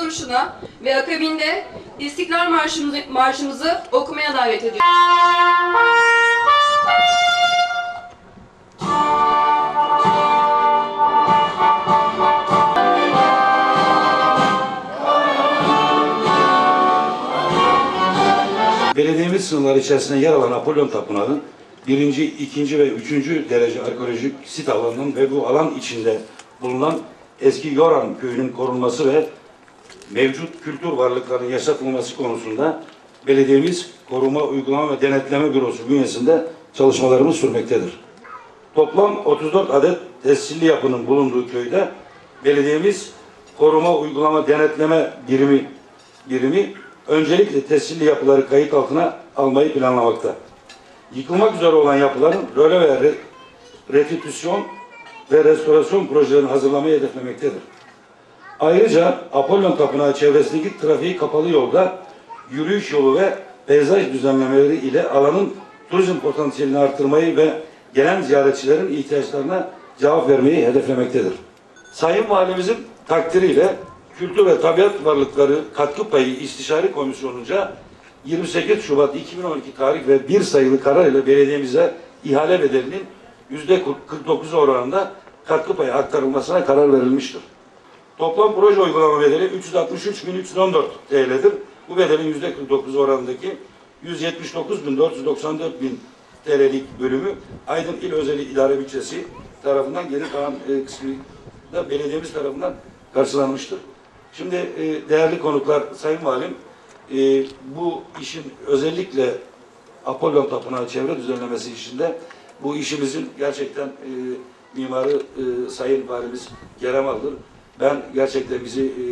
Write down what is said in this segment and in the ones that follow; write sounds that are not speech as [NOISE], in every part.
duruşuna ve akabinde İstiklal Marşımızı, marşımızı okumaya davet ediyorum. Belediyemiz sınırları içerisinde yer alan Apollon Tapınağı birinci, ikinci ve üçüncü derece arkeolojik sit alanının ve bu alan içinde bulunan eski Yoran köyünün korunması ve mevcut kültür varlıklarının yaşatılması konusunda belediyemiz koruma, uygulama ve denetleme bürosu bünyesinde çalışmalarımız sürmektedir. Toplam 34 adet tescilli yapının bulunduğu köyde belediyemiz koruma, uygulama, denetleme birimi birimi öncelikle tescilli yapıları kayıt altına almayı planlamakta. Yıkılmak üzere olan yapıların röle ve re- retitüsyon ve restorasyon projelerini hazırlamayı hedeflemektedir. Ayrıca Apollon Tapınağı çevresindeki trafiği kapalı yolda yürüyüş yolu ve peyzaj düzenlemeleri ile alanın turizm potansiyelini artırmayı ve gelen ziyaretçilerin ihtiyaçlarına cevap vermeyi hedeflemektedir. Sayın Valimizin takdiriyle Kültür ve Tabiat Varlıkları Katkı Payı İstişare Komisyonu'nca 28 Şubat 2012 tarih ve bir sayılı karar ile belediyemize ihale bedelinin yüzde 49 oranında katkı payı aktarılmasına karar verilmiştir. Toplam proje uygulama bedeli 363.314 TL'dir. Bu bedelin yüzde 49 oranındaki 179.494 bin TL'lik bölümü Aydın İl Özel İdare Bütçesi tarafından geri kalan e, kısmı da belediyemiz tarafından karşılanmıştır. Şimdi e, değerli konuklar, Sayın Valim, e, bu işin özellikle Apollon Tapınağı çevre düzenlemesi işinde bu işimizin gerçekten mimarı Sayın Valimiz Geremal'dır. Ben gerçekten bizi e,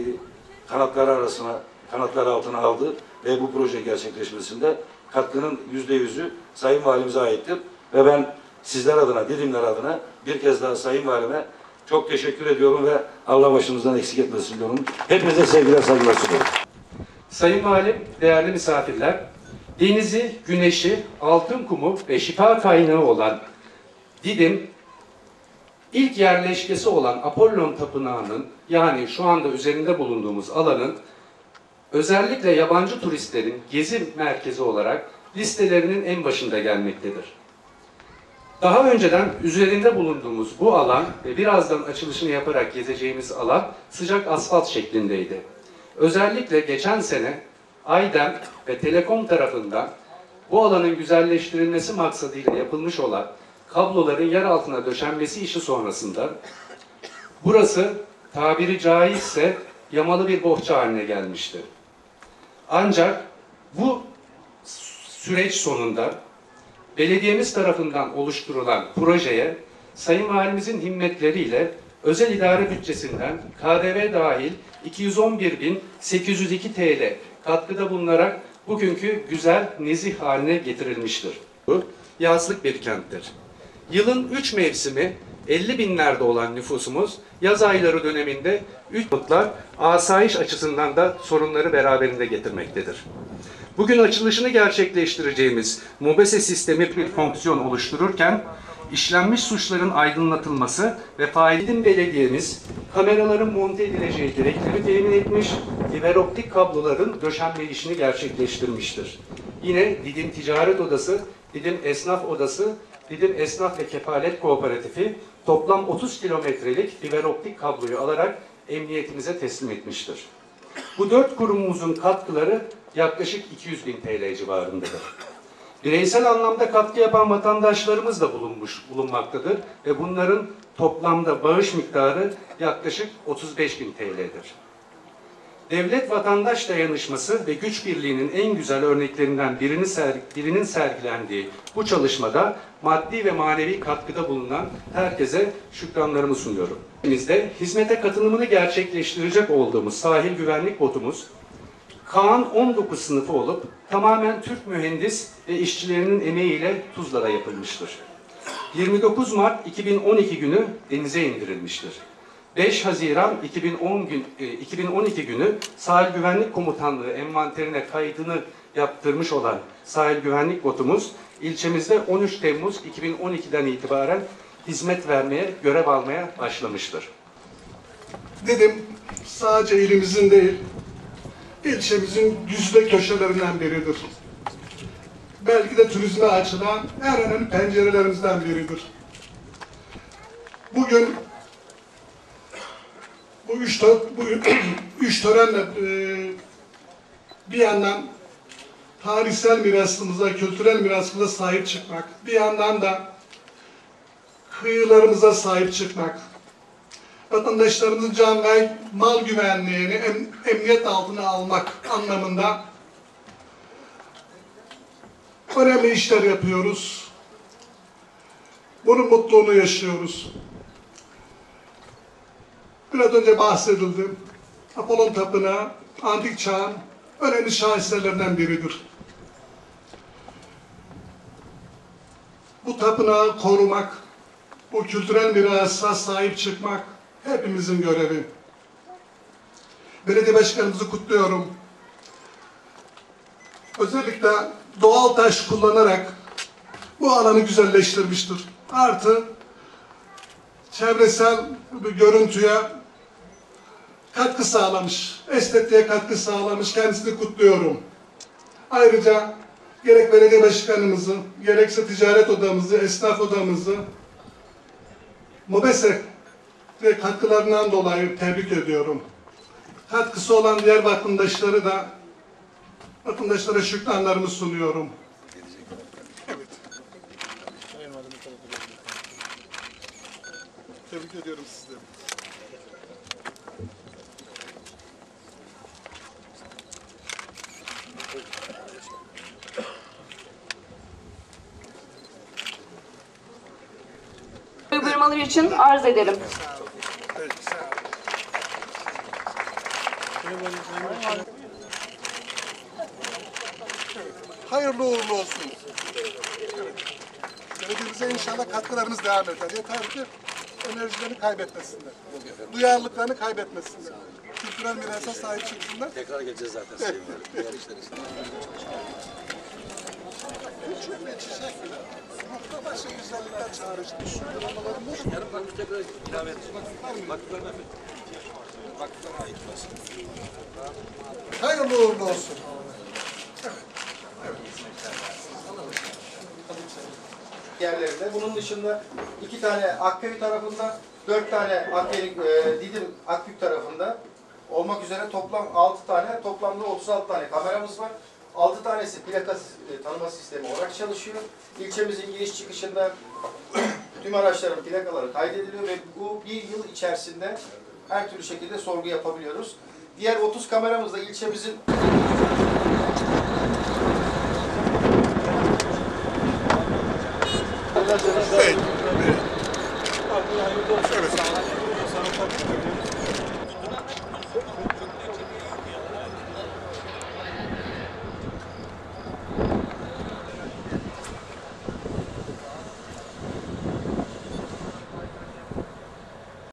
kanatları arasına, kanatları altına aldı ve bu proje gerçekleşmesinde katkının yüzde yüzü Sayın Valimize aittir. Ve ben sizler adına, Didimler adına bir kez daha Sayın Valime çok teşekkür ediyorum ve Allah başımızdan eksik etmesin diyorum. Hepinize sevgiler, saygılar sunuyorum. Sayın Valim, değerli misafirler, denizi, güneşi, altın kumu ve şifa kaynağı olan Didim, ilk yerleşkesi olan Apollon Tapınağı'nın yani şu anda üzerinde bulunduğumuz alanın özellikle yabancı turistlerin gezi merkezi olarak listelerinin en başında gelmektedir. Daha önceden üzerinde bulunduğumuz bu alan ve birazdan açılışını yaparak gezeceğimiz alan sıcak asfalt şeklindeydi. Özellikle geçen sene Aydem ve Telekom tarafından bu alanın güzelleştirilmesi maksadıyla yapılmış olan kabloların yer altına döşenmesi işi sonrasında burası tabiri caizse yamalı bir bohça haline gelmişti. Ancak bu süreç sonunda belediyemiz tarafından oluşturulan projeye Sayın Valimizin himmetleriyle özel idare bütçesinden KDV dahil 211.802 TL katkıda bulunarak bugünkü güzel nezih haline getirilmiştir. Bu yazlık bir kenttir. Yılın 3 mevsimi 50 binlerde olan nüfusumuz yaz ayları döneminde 3 mutlar asayiş açısından da sorunları beraberinde getirmektedir. Bugün açılışını gerçekleştireceğimiz MOBESE sistemi bir fonksiyon oluştururken işlenmiş suçların aydınlatılması ve failin belediyemiz kameraların monte edileceği direktifi temin etmiş, fiberoptik kabloların döşenme işini gerçekleştirmiştir. Yine Didim Ticaret Odası, Didim Esnaf Odası, Didim Esnaf ve Kefalet Kooperatifi toplam 30 kilometrelik fiberoptik kabloyu alarak emniyetimize teslim etmiştir. Bu dört kurumumuzun katkıları yaklaşık 200 bin TL civarındadır. Bireysel anlamda katkı yapan vatandaşlarımız da bulunmuş, bulunmaktadır ve bunların toplamda bağış miktarı yaklaşık 35 bin TL'dir. Devlet vatandaş dayanışması ve güç birliğinin en güzel örneklerinden birini ser, birinin sergilendiği bu çalışmada maddi ve manevi katkıda bulunan herkese şükranlarımı sunuyorum. Bizde hizmete katılımını gerçekleştirecek olduğumuz sahil güvenlik botumuz Kaan 19 sınıfı olup tamamen Türk mühendis ve işçilerinin emeğiyle Tuzla'da yapılmıştır. 29 Mart 2012 günü denize indirilmiştir. 5 Haziran 2010 gün, e, 2012 günü Sahil Güvenlik Komutanlığı envanterine kaydını yaptırmış olan sahil güvenlik botumuz ilçemizde 13 Temmuz 2012'den itibaren hizmet vermeye, görev almaya başlamıştır. Dedim sadece ilimizin değil, ilçemizin güzide köşelerinden biridir. Belki de turizme açılan en önemli pencerelerimizden biridir. Bugün bu [CLEARS THROAT] üç, törenle e, bir yandan tarihsel mirasımıza, kültürel mirasımıza sahip çıkmak, bir yandan da kıyılarımıza sahip çıkmak, vatandaşlarımızın can ve mal güvenliğini em- emniyet altına almak anlamında önemli işler yapıyoruz. Bunun mutluluğunu yaşıyoruz. Biraz önce bahsedildi. Apollon Tapınağı antik çağın önemli şaheserlerinden biridir. Bu tapınağı korumak, bu kültürel mirasa sahip çıkmak hepimizin görevi. Belediye başkanımızı kutluyorum. Özellikle doğal taş kullanarak bu alanı güzelleştirmiştir. Artı çevresel bir görüntüye katkı sağlamış, estetiğe katkı sağlamış. Kendisini kutluyorum. Ayrıca gerek belediye başkanımızı, gerekse ticaret odamızı, esnaf odamızı, MOBESE ve katkılarından dolayı tebrik ediyorum. Katkısı olan diğer vatandaşları da vatandaşlara şükranlarımı sunuyorum. Tebrik ediyorum sizleri. Uygulamalar için arz ederim. Hayırlı uğurlu olsun. Belediyemize inşallah katkılarımız devam eder. Yeter ki enerjilerini kaybetmesinler. Duyarlılıklarını kaybetmesinler. Kültürel mirasa sahip çıksınlar. Tekrar geleceğiz zaten Sayın Valim. Diğer işler için. Çiçek bile nokta başı güzellikler çağrıştı. Şu uygulamalarımız Yarın ben bir tekrar ilave edeceğim. Vakıflarına efendim. Vakıflarına ait burası. hayırlı uğurlu olsun. yerlerinde. Bunun dışında iki tane Akköy tarafında, dört tane Akyelik, e, Didim Akbük tarafında olmak üzere toplam 6 tane, toplamda 36 tane kameramız var. 6 tanesi plaka e, tanıma sistemi olarak çalışıyor. İlçemizin giriş çıkışında [CLEARS THROAT] tüm araçların plakaları kaydediliyor ve bu bir yıl içerisinde her türlü şekilde sorgu yapabiliyoruz. Diğer 30 kameramız da ilçemizin Evet.